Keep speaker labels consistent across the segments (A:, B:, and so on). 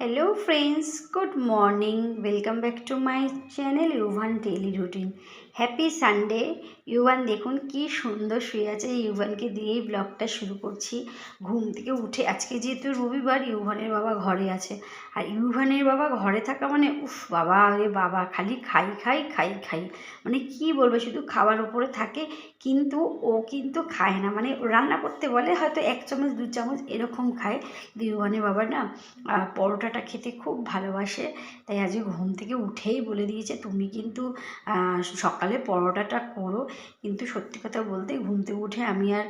A: Hello friends good morning welcome back to my channel Yuvan daily routine happy Sunday Yuvan দেখুন কি সুন্দর শুয়ে আছে। ইউভানকে দিয়েই ব্লগটা শুরু করছি। ঘুম থেকে উঠে আজকে যেহেতু রবিবার ইউভানের বাবা ঘরে আছে। আর ইউভানের বাবা ঘরে থাকা মানে উফ, বাবা রে বাবা, খালি খাই খাই খাই খাই। মানে কি বলব, শুধু খাওয়ার উপরে থাকে। কিন্তু ও কিন্তু খায় না। মানে রান্না করতে বলে হয়তো এক চামচ, দু চামচ এরকম খায়। ইউভানের বাবা না পরোটাটা খেতে খুব ভালোবাসে। তাই আজকে ঘুম থেকে উঠেই বলে দিয়েছে, তুমি কিন্তু সকালে পরোটাটা করো। কিন্তু সত্যি কথা বলতে ঘুম থেকে উঠে আমি আর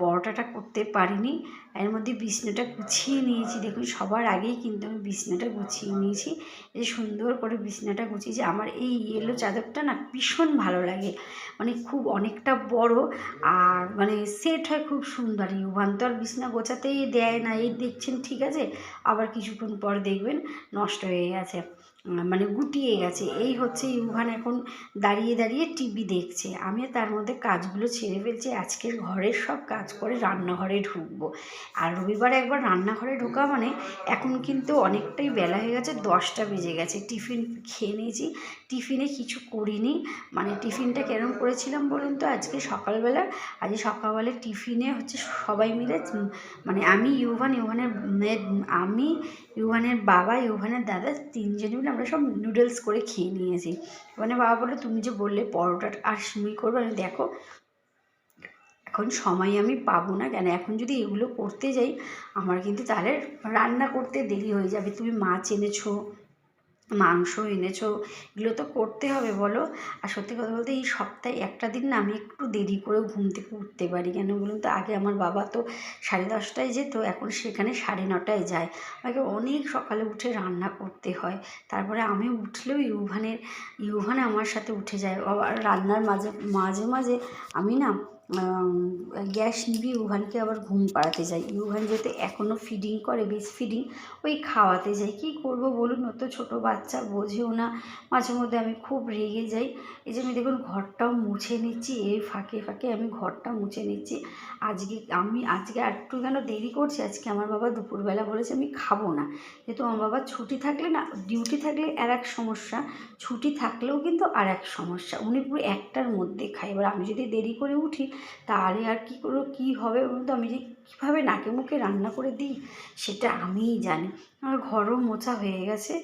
A: পরোটাটা করতে পারিনি। এর মধ্যে বিছনাটা গুছিয়ে নিয়েছি। দেখুন, সবার আগেই কিন্তু আমি বিছনাটা গুছিয়ে নিয়েছি। এই সুন্দর করে বিছনাটা গুছিয়েছি। আমার এই ইয়েলো চাদরটা না ভীষণ ভালো লাগে। মানে খুব অনেকটা বড় আর মানে সেট হয় খুব সুন্দর। ইউভান তো আর বিছনা গোছাতেই দেয় না। এই দেখছেন, ঠিক আছে? আবার কিছুক্ষণ পর দেখবেন নষ্ট হয়ে গেছে। মানে গুটিয়ে গেছে। এই হচ্ছে ইউভান এখন দাঁড়িয়ে দাঁড়িয়ে টিভি দেখছে। আমি তার মধ্যে কাজগুলো ছেড়ে ফেলছি। আজকের ঘরের সব কাজ করে রান্নাঘরে ঢুকবো। আর রবিবার একবার রান্নাঘরে ঢোকা মানে এখন কিন্তু অনেকটাই বেলা হয়ে গেছে, দশটা বেজে গেছে। টিফিন খেয়ে নিয়েছি। টিফিনে কিছু করিনি। মানে টিফিনটা কেরম করেছিলাম বলুন তো? আজকে সকালবেলা আজকে সকালবেলা টিফিনে হচ্ছে সবাই মিলে মানে আমি ইউভান ইউভানের আমি ইউভানের বাবা ইউভানের দাদা তিনজনে মিলে আমরা সব নুডলস করে খেয়ে নিয়েছি। মানে বাবা বলল, তুমি যে বললে পরোটা আর সিমি করব আমি দেখো, এখন সময় আমি পাবো না কেন? এখন যদি এগুলো করতে যাই, আমার কিন্তু তাহলে রান্না করতে দেরি হয়ে যাবে। তুমি মাছ এনেছো মাংস এনেছো, এগুলো তো করতে হবে বলো। আর সত্যি কথা বলতে এই সপ্তাহে একটা দিন না আমি একটু দেরি করে ঘুম থেকে উঠতে পারি। কেন বলুন তো, আগে আমার বাবা তো সাড়ে দশটায় যেত, এখন সেখানে সাড়ে নটায় যায়। আমাকে অনেক সকালে উঠে রান্না করতে হয়। তারপরে আমি উঠলেও ইউভানের ইউভান আমার সাথে উঠে যায়। রান্নার মাঝে মাঝে মাঝে আমি না গ্যাস নিবি ইউভানকে আবার ঘুম পাড়াতে যাই। ইউভান যেহেতু এখনও ফিডিং করে, বেশ ফিডিং ওই খাওয়াতে যাই। কী করব বলুন? ও তো ছোটো বাচ্চা, বোঝেও না। মাঝে মধ্যে আমি খুব রেগে যাই। এই যে আমি দেখুন, ঘরটাও মুছে নিচ্ছি। এই ফাঁকে ফাঁকে আমি ঘরটা মুছে নিচ্ছি। আজকে আমি, আজকে একটু কেন দেরি করছি? আজকে আমার বাবা দুপুরবেলা বলেছে আমি খাব না। যেহেতু আমার বাবা ছুটি থাকলে না ডিউটি থাকলে আর এক সমস্যা। ছুটি থাকলেও কিন্তু আর এক সমস্যা। উনি পুরো একটার মধ্যে খায়। এবার আমি যদি দেরি করে উঠি তাহলে আর কী করব, কী হবে বলুন তো? আমি যে কীভাবে নাকে মুখে রান্না করে দিই, সেটা আমিই জানি। আমার ঘরও মোছা হয়ে গেছে।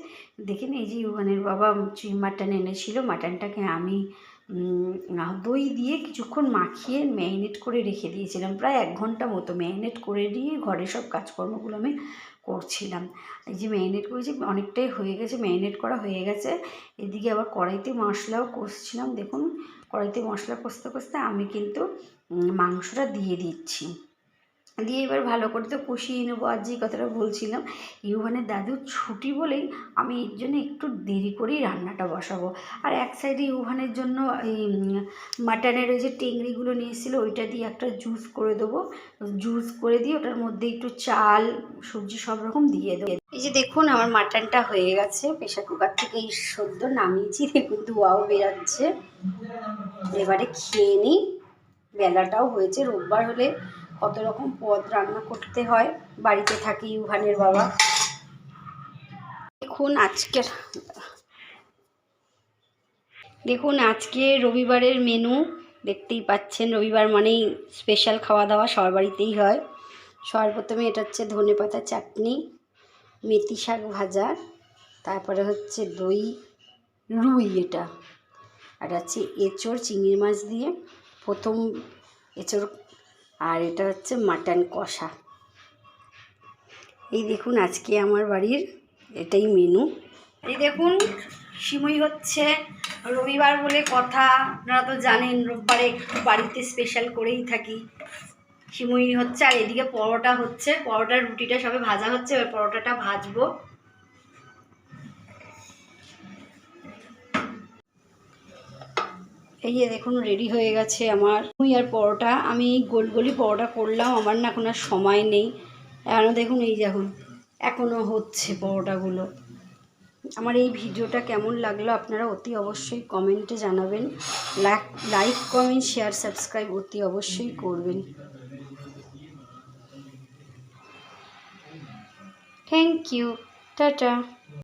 A: দেখেন এই যে ইউভানের বাবা চুই মাটন এনেছিল, মাটনটাকে আমি দই দিয়ে কিছুক্ষণ মাখিয়ে ম্যারিনেট করে রেখে দিয়েছিলাম। প্রায় এক ঘণ্টা মতো ম্যারিনেট করে দিয়ে ঘরের সব কাজকর্মগুলো আমি করছিলাম। এই যে ম্যারিনেট করেছি, অনেকটাই হয়ে গেছে, ম্যারিনেট করা হয়ে গেছে। এদিকে আবার কড়াইতে মশলাও কষছিলাম। দেখুন, কড়াইতে মশলা কষতে কষতে আমি কিন্তু মাংসটা দিয়ে দিচ্ছি। দিয়ে এবার ভালো করে তো কষিয়ে নেব। আর যে কথাটা বলছিলাম ইউভানের দাদুর ছুটি বলেই আমি এর জন্য একটু দেরি করেই রান্নাটা বসাবো। আর এক সাইডে ইউভানের জন্য এই মাটনের ওই যে টেংরিগুলো নিয়ে এসেছিল, ওইটা দিয়ে একটা জুস করে দেবো। জুস করে দিয়ে ওটার মধ্যে একটু চাল, সবজি সব রকম দিয়ে দেবো। এই যে দেখুন, আমার মাটনটা হয়ে গেছে। প্রেশার কুকার থেকে এই সদ্য নামিয়েছি। দেখুন, ধোয়াও বেরাচ্ছে। এবারে খেয়ে নিই। বেলাটাও হয়েছে। রোববার হলে কত রকম পদ রান্না করতে হয়। বাড়িতে থাকি ইউহানের বাবা। দেখুন আজকের দেখুন আজকে রবিবারের মেনু দেখতেই পাচ্ছেন, রবিবার মানেই স্পেশাল খাওয়া দাওয়া সবার বাড়িতেই হয়। সবার প্রথমে এটা হচ্ছে ধনে পাতা চাটনি, মেথি শাক ভাজা, তারপরে হচ্ছে দই, রুই এটা। আর আছে এঁচড়, চিংড়ি মাছ দিয়ে। প্রথম এঁচড় আর এটা হচ্ছে মাটন কষা। এই দেখুন আজকে আমার বাড়ির এটাই মেনু এই দেখুন, সিমই হচ্ছে রবিবার বলে কথা। আপনারা তো জানেন, রোববারে একটু বাড়িতে স্পেশাল করেই থাকি। সিমুই হচ্ছে, আর এদিকে পরোটা হচ্ছে, পরোটার রুটিটা সবে ভাজা হচ্ছে, এবার পরোটাটা ভাজবো। এই যে দেখুন রেডি হয়ে গেছে আমার। মুই আর পরোটা, আমি গোল গোলি পরোটা করলাম, আমার না এখন আর সময় নেই। এখনও দেখুন, এই দেখুন এখনও হচ্ছে পরোটাগুলো। আমার এই ভিডিওটা কেমন লাগল আপনারা অতি অবশ্যই কমেন্টে জানাবেন। Like like comment share subscribe অতি অবশ্যই করবেন। Thank you tata.